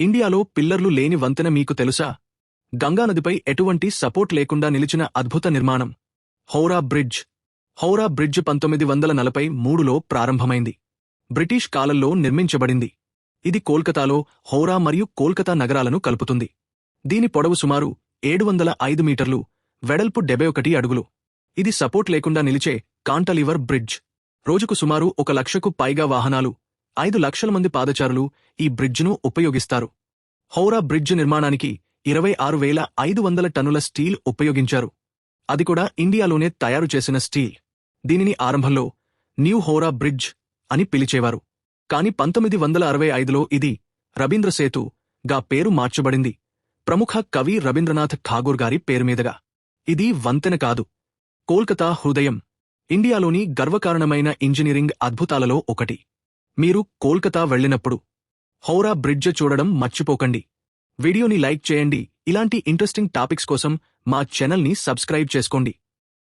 ఇండియాలో పిల్లర్లు లేని వంతెన మీకు తెలుసా? గంగానదిపై ఎటువంటి సపోర్ట్ లేకుండా నిలిచిన అద్భుత నిర్మాణం. హౌరా బ్రిడ్జ్. హౌరా బ్రిడ్జ్ పంతొమ్మిది వందల నలభై మూడులో ప్రారంభమైంది. బ్రిటిష్ కాలంలో నిర్మించబడింది. ఇది కోల్కతాలో హౌరా మరియు కోల్కతా నగరాలను కలుపుతుంది. దీని పొడవు సుమారు ఏడు వందల ఐదు మీటర్లు వెడల్పు డెబ్బై ఒకటి అడుగులు. ఇది సపోర్ట్ లేకుండా నిలిచే కాంటలివర్ బ్రిడ్జ్. రోజుకు సుమారు ఒక లక్షకు పైగా వాహనాలు ఐదు లక్షల మంది పాదచారులు ఈ బ్రిడ్జ్ను ఉపయోగిస్తారు. హౌరా బ్రిడ్జ్ నిర్మాణానికి ఇరవై ఆరు వేల ఐదు వందల టన్నుల స్టీల్ ఉపయోగించారు. అది కూడా ఇండియాలోనే తయారు చేసిన స్టీల్. దీనిని ఆరంభంలో న్యూ హౌరా బ్రిడ్జ్ అని పిలిచేవారు. కాని పంతొమ్మిది వందల అరవై ఐదులో ఇది రవీంద్రసేతు గా పేరు మార్చబడింది. ప్రముఖ కవి రవీంద్రనాథ్ ఠాగూర్ గారి పేరు మీదుగా. ఇది వంతెన కాదు. కోల్కతా హృదయం. ఇండియాలోని గర్వకారణమైన ఇంజనీరింగ్ అద్భుతాలలో ఒకటి. మీరు కోల్కతా వెళ్ళినప్పుడు హౌరా బ్రిడ్జ్ చూడడం మర్చిపోకండి. వీడియోని లైక్ చేయండి. ఇలాంటి ఇంట్రెస్టింగ్ టాపిక్స్ కోసం మా ఛానల్ని సబ్స్క్రైబ్ చేసుకోండి.